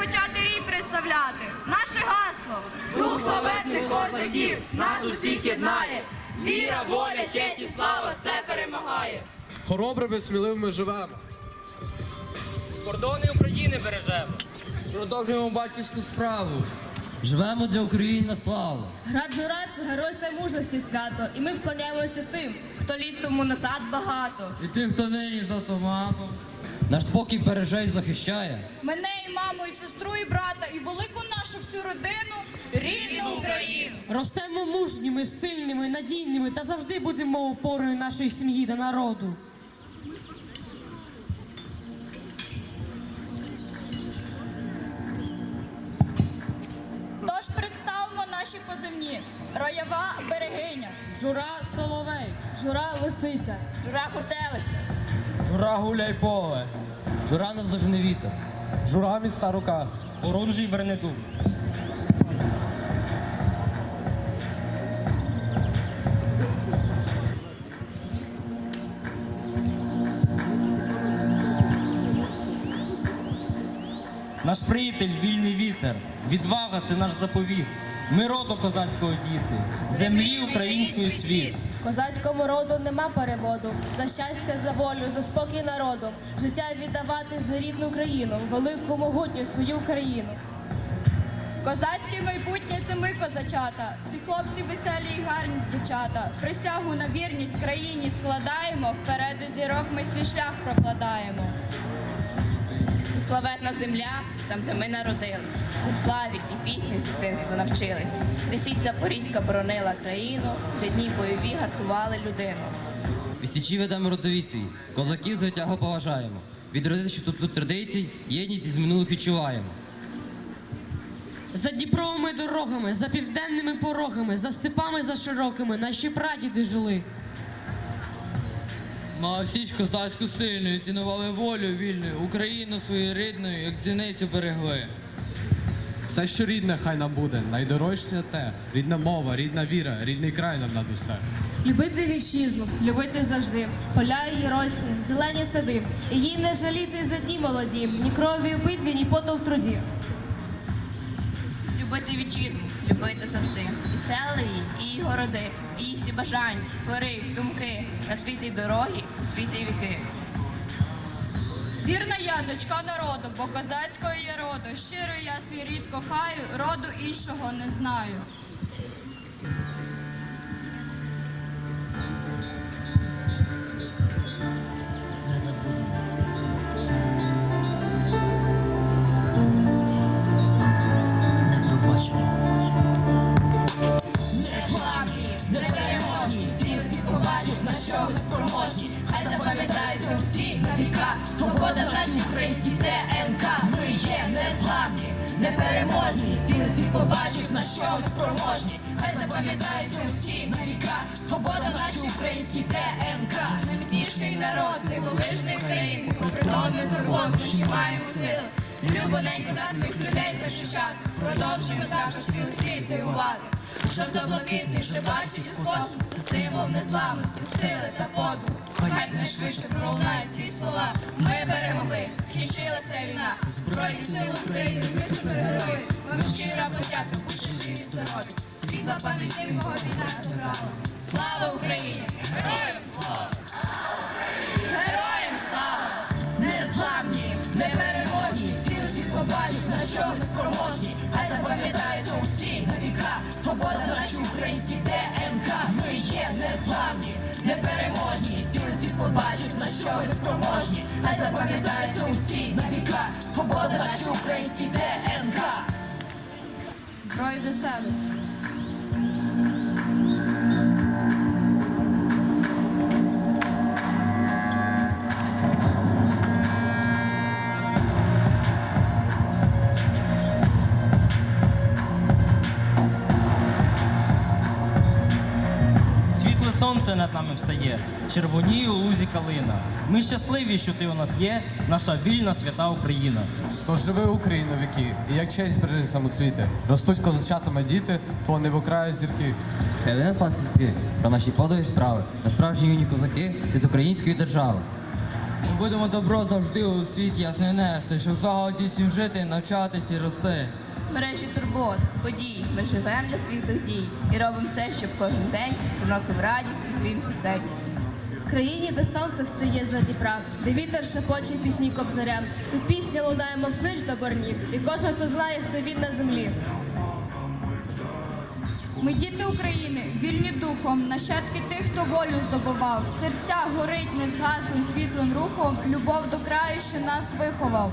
почати рій представляти. Наше гасло. Дух славетних козаків нас усіх єднає. Віра, воля, честь і слава все перемагає. Хоробрими, сміливими живемо. Кордони України бережемо. Продовжуємо батьківську справу. Живемо для України на славу. Град Жура це геройство мужності свято, і ми вклоняємося тим, хто літ тому назад багато. І тих, хто нині з автоматом. Наш спокій береже і захищає. Мене і маму, і сестру, і брата, і велику нашу всю родину, рідну Україну. Ростемо мужніми, сильними, надійними та завжди будемо опорою нашої сім'ї та народу. Тож представимо наші позивні. Роєва берегиня, Жура соловей, жура лисиця, жура хуртелиця, Жура гуляй поле. Жура нас дожене вітер. Жура міста рука. Орунжий Вернеду. Наш приятель вільний вітер. Відвага це наш заповіт. Ми роду козацького діти, землі української цвіт. Козацькому роду нема переводу. За щастя, за волю, за спокій народу. Життя віддавати за рідну країну, велику могутню свою Україну. Козацьке майбутнє це ми козачата. Всі хлопці веселі і гарні дівчата. Присягу на вірність країні складаємо. Вперед до зірок ми свій шлях прокладаємо. Славетна земля, там, де ми народились, де славі і пісні з дитинства навчились, де сіть Запорізька боронила країну, де дні бойові гартували людину. Вісічі ведемо родові свій. Козаків звитяго поважаємо. Відродити, що тут, тут традицій, єдність із минулих відчуваємо. За Дніпровими дорогами, за південними порогами, за степами за широкими наші прадіди жили. Мала січ козацьку сильною, цінували волю вільною, Україну свою рідною, як зіницю берегли. Все, що рідне, хай нам буде, найдорожче те, рідна мова, рідна віра, рідний край нам над усе. Любити вітчизну, любити завжди, поля її росні, зелені сади, і їй не жаліти за дні молоді, ні крові в битві, ні поту в труді. Любити вітчизну, любити завжди. І села і городи, і її всі бажання, кори, думки на світлій дороги, у світлі віки. Вірна я, дочка народу, бо козацької я роду. Щиро я свій рід кохаю, роду іншого не знаю. Нашій ДНК. Ми є незламні, непереможні. Цілий світ побачить, на що ви спроможні. Хай запам'ятаються всі на віка. Свобода в нашій українській ДНК. Найміцніший народ, дивовижний країни. Попри домі турбот, ми ще маємо сили. Любоненько та своїх людей захищати. Продовжуємо також цілий світ дивувати. Жовто-блакитний, що бачить у спосіб, символ незламності, сили та подвигу. Хай найшвидше пролунають ці слова. Ми перемогли, скінчилася війна. Збройні сили України, ми супергерої. Вам щира подяка, будьте живі здорові. Світла пам'яті кого війна забрала. Слава Україні! Героям слава! Героям слава! Незламні, непереможні, цілий світ побачить, на що побачить, на що ви спроможні. Хай запам'ятаються усі на віка. Свобода наші українські ДНК. Зброю до себе. Червоніє у лузі калина. Ми щасливі, що ти у нас є, наша вільна свята Україна. Тож живи Україна віки, і як честь бережи самоцвіти. Ростуть козачатами діти, то не в окраї зірки. Хай не славці про наші подові справи, на справжні юні козаки світ української держави. Ми будемо добро завжди у світ ясне нести, щоб злагоді всім жити, навчатись і рости. Мережі турбот, подій, ми живемо для світлих дій і робимо все, щоб кожен день приносив радість і дзвін пісень. Країні, де сонце встає за Дніпра, де вітер шепоче пісні кобзарян. Тут пісня лунає, мов клич до борнів, і кожен, хто знає, хто він на землі. Ми діти України, вільні духом, нащадки тих, хто волю здобував. Серця горить незгаслим світлим рухом, любов до краю, що нас виховав.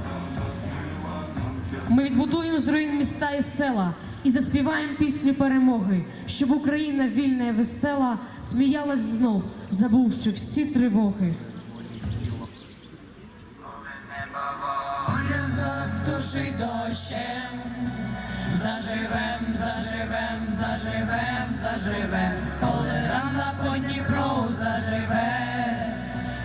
Ми відбудуємо з руїн міста і села і заспіваємо пісню перемоги, щоб Україна вільна і весела сміялась знов, забувши всі тривоги. Душі дощем, заживем, заживем, заживем, заживем, коли рана по Дніпру заживе,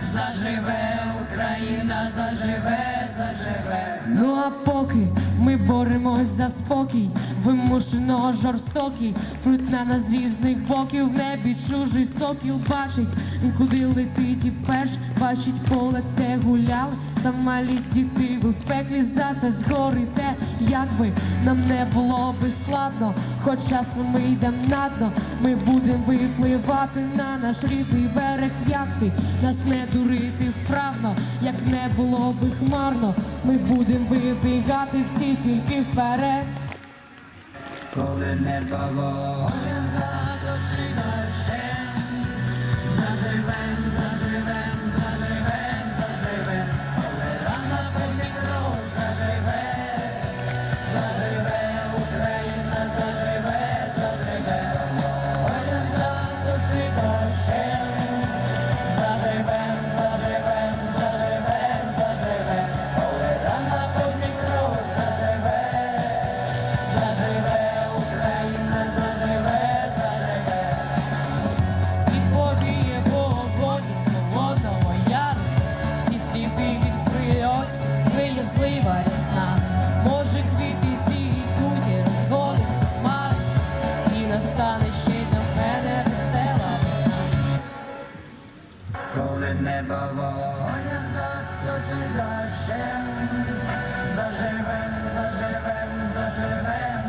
заживе Україна, заживе, заживе. Ну а поки ми боремось за спокій, вимушено жорстокий, прутне нас з різних боків, в небі чужий сокіл бачить, куди летить і перш бачить поле, те гуляли, там малі діти, ви в пеклі за це згорите, як би нам не було би складно, хоч часом ми йдем на дно, ми будем випливати на наш рідний берег, як ти нас не дурити вправно, як не було би хмарно, ми будем вибігати всі тільки вперед. коли небо коли небо вогонь заточить дощем, заживем, заживем, заживем,